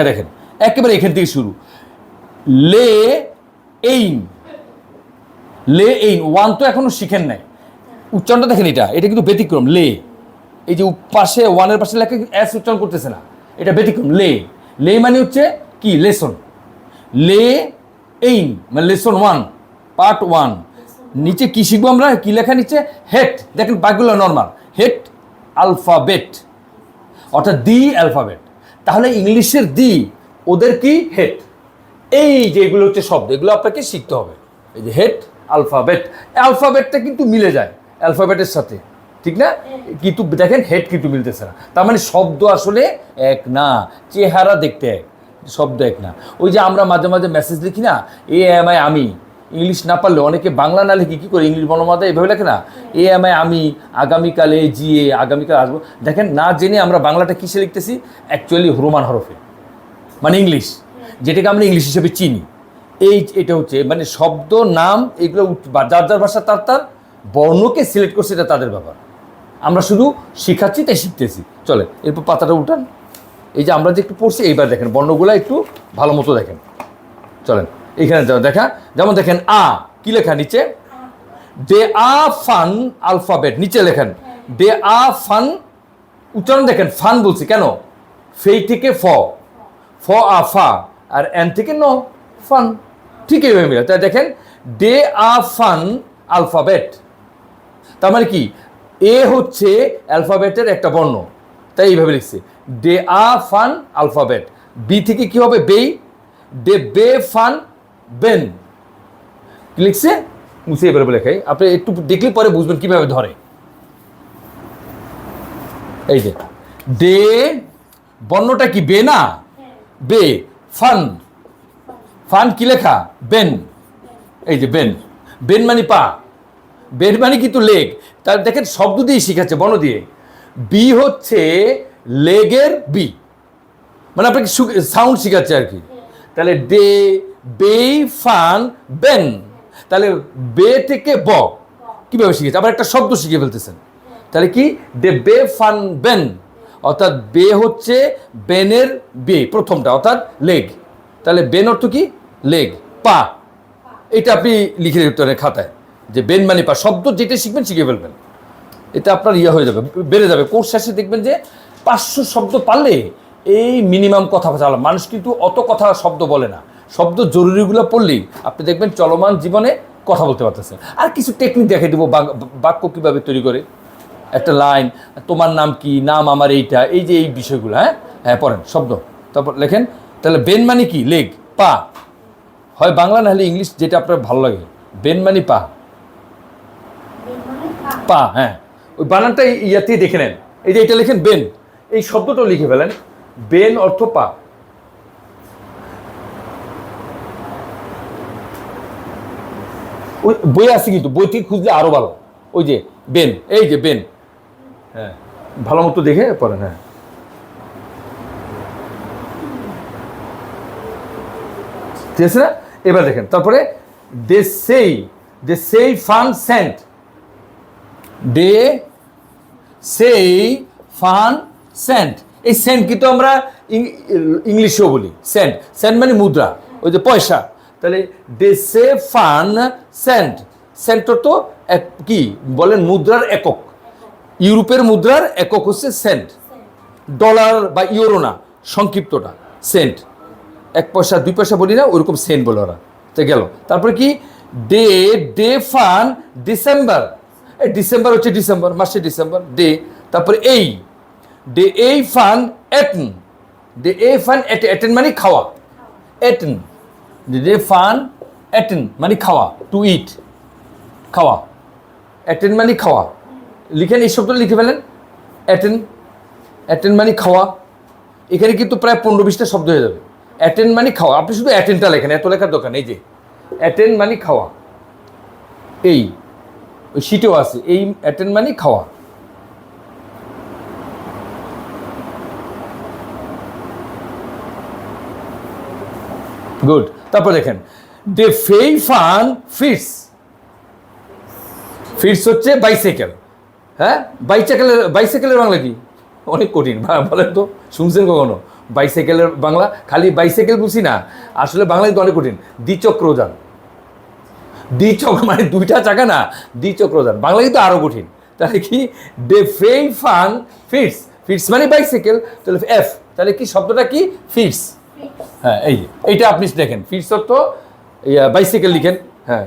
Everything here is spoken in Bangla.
লেখা দেখেন, একেবারে এখান থেকে শুরু। লে এইন লে এইন, ওয়ান তো এখনও শিখেন নাই। উচ্চারণটা দেখেন এটা এটা কিন্তু ব্যতিক্রম, লে। এই যে পাশে, ওয়ানের পাশে লেখা এস উচ্চারণ করতেছে না, এটা ব্যতিক্রম, লে। লে মানে হচ্ছে কি? লেসন। লে এইন মানে লেসন ওয়ান, পার্ট ওয়ান। নিচে কি শিখব আমরা? কি লেখা নিচে? হেট। দেখেন, বাকিগুলো নর্মাল। হেট, আলফাবেট। অর্থাৎ দি অ্যালফাবেট। তাহলে ইংলিশের দি, ওদের কি? হেড। এই যে এগুলো হচ্ছে শব্দ, এগুলো আপনাকে শিখতে হবে। এই যে হেড, আলফাবেট। অ্যালফাবেটটা কিন্তু মিলে যায় অ্যালফাবেটের সাথে। ঠিক না? কিন্তু দেখেন, হেড কিন্তু মিলতেছে না। তার মানে শব্দ আসলে এক না, চেহারা দেখতে এক, শব্দ এক না। ওই যে আমরা মাঝে মাঝে মেসেজ লিখি না, এ, এম, আই, আমি। ইংলিশ না পারলে অনেকে বাংলা না লিখি কী করে ইংলিশ বর্ণমাতা এভাবে লেখে না? এ এম আই, আমি আগামীকালে জিএ আগামীকাল আসব। দেখেন, না জেনে আমরা বাংলাটা কিসে লিখতেছি? অ্যাকচুয়ালি রোমান হরফে। মানে ইংলিশ। যেটাকে আমরা ইংলিশ হিসেবে চিনি। এই এটা হচ্ছে মানে শব্দ, নাম, এগুলো যার যার ভাষা তার তার, বর্ণকে সিলেক্ট করছে এটা তাদের ব্যাপার। আমরা শুধু শিখাচ্ছি, তাই শিখতেছি। চলে এরপর পাতাটা উঠান। এই যে আমরা যে একটু পড়ছি, এইবার দেখেন, বর্ণগুলো একটু ভালো মতো দেখেন। চলেন। এখানে দেখা। যেমন দেখেন আ, কি লেখা নিচে? দে আ ফান আলফাবেট, নিচে লেখেন। দে আ ফান, উচ্চারণ দেখেন, ফান বলছি, কেন? ফেই থেকে ফ। ফ, আ, ফা, আর এন থেকে ন, ফান। ঠিক এইভাবে মিলে। তাই দেখেন, দে আ ফান আলফাবেট। তার মানে কি? এ হচ্ছে অ্যালফাবেটের একটা বর্ণ। তাই এইভাবে লিখছে। দে আ ফান আলফাবেট। বি থেকে কি হবে? বেই। দে বে ফান বেন লিখছে মুছে এবারে লেখাই আপনি একটু দেখলে পরে বুঝবেন কীভাবে ধরে এই যে ডে বর্ণটা কি বে না বে ফান ফান কি লেখা বেন এই যে বেন বেন মানে পা বেন মানে কিন্তু লেগ তার দেখেন শব্দ দিয়ে শিখাচ্ছে বর্ণ দিয়ে বি হচ্ছে লেগের বি মানে আপনাকে সাউন্ড শিখাচ্ছে আর কি তাহলে ডে বে, ফান, বেন। তাহলে বে থেকে ব। কীভাবে শিখেছে? আবার একটা শব্দ শিখে ফেলতেছেন। তাহলে কি? ডে বে, ফান, বেন। অর্থাৎ বে হচ্ছে বেনের বে, প্রথমটা। অর্থাৎ লেগ। তাহলে বেন অর্থ কি? লেগ, পা। এটা আপনি লিখে দিতে পারেন খাতায়। যে বেন মানে পা। শব্দ যেটা শিখবেন, শিখে ফেলবেন। এটা আপনার ইয়ে হয়ে যাবে, বেড়ে যাবে। কোর্স শেষে দেখবেন যে পাঁচশো শব্দ পারলে এই মিনিমাম কথা চালা মানুষ কিন্তু অত কথা শব্দ বলে না। শব্দ জরুরিগুলো পড়লেই আপনি দেখবেন চলমান জীবনে কথা বলতে পারতেছেন। আর কিছু টেকনিক দেখে দেবো বাক- বাক্য কীভাবে তৈরি করে। একটা লাইন তোমার নাম কি, নাম আমার এইটা, এই যে এই বিষয়গুলো হ্যাঁ? হ্যাঁ পড়েন, শব্দ। তারপর লেখেন, তাহলে বেন মানে কি? লেগ, পা। হয় বাংলা না হলে ইংলিশ, যেটা আপনার ভালো লাগে। বেন মানে পা। পা হ্যাঁ। ওই বানানটা ইয়াতেই দেখে নেন। এই যে এটা লেখেন বেন। এই শব্দটাও লিখে ফেলেন। বেন অর্থ পা। ওই বই আছে কিন্তু বই থেকে খুঁজলে আরও ভালো। ওই যে বেন এই যে বেন। হ্যাঁ ভালো মতো দেখে পড়েন হ্যাঁ। ঠিক আছে না? এবার দেখেন তারপরে দে সেই দে সেই ফান সেন্ট। ডে সেই ফান সেন্ট। এই সেন্ট কিন্তু আমরা ইংলিশেও বলি সেন্ট। সেন্ট মানে মুদ্রা ওই যে পয়সা। তাহলে ডে সে ফান সেন্ট সেন্টর তো কি? বলেন মুদ্রার একক। ইউরোপের মুদ্রার একক হচ্ছে সেন্ট ডলার বা ইউরো না, সংক্ষিপ্তটা সেন্ট এক পয়সা, দুই পয়সা বলি না ওরকম সেন্ট বলে ওরা। তো গেল। তারপরে কি? Day day fun December December হচ্ছে ডিসেম্বর মাসে ডিসেম্বর ডে তারপরে এই। ডে এই ফান এটন ডে এ ফান এটেন মানে খাওয়া। এটন ডে ফান এটেন মানে খাওয়া টু ইট খাওয়া অ্যাটেন মানে খাওয়া লিখেন এই শব্দটা লিখে ফেলেন অ্যাটেন অ্যাটেন মানে খাওয়া এখানে কিন্তু প্রায় পনেরো বিশটা শব্দ হয়ে যাবে অ্যাটেন মানে খাওয়া আপনি শুধু অ্যাটেনটা লেখেন এত লেখার দোকান এই যে অ্যাটেন মানে খাওয়া এই ওই সিটেও আছে এই অ্যাটেন মানে খাওয়া গুড তারপর দেখেন দে ফেই ফান ফিটস ফিটস হচ্ছে বাইসাইকেল হ্যাঁ? বাইসাইকেলের বাইসাইকেলের বাংলা কি? অনেক কঠিন বলেন তো, শুনছেন কখনো? বাইসাইকেলের বাংলা, খালি বাইসাইকেল বুঝি না। আসলে বাংলা কিন্তু অনেক কঠিন। দ্বিচক্রযান। দ্বিচক্র মানে দুইটা চাকা না, দ্বিচক্রযান। বাংলা কিন্তু আরও কঠিন। তাহলে কি? দে ফেই ফান ফিটস ফিটস মানে বাইসাইকেল তাহলে এফ তাহলে কি শব্দটা কি? ফিটস হ্যাঁ এই এইটা আপনি দেখেন। ফিটসর তো বাইসাইকেল লিখেন। হ্যাঁ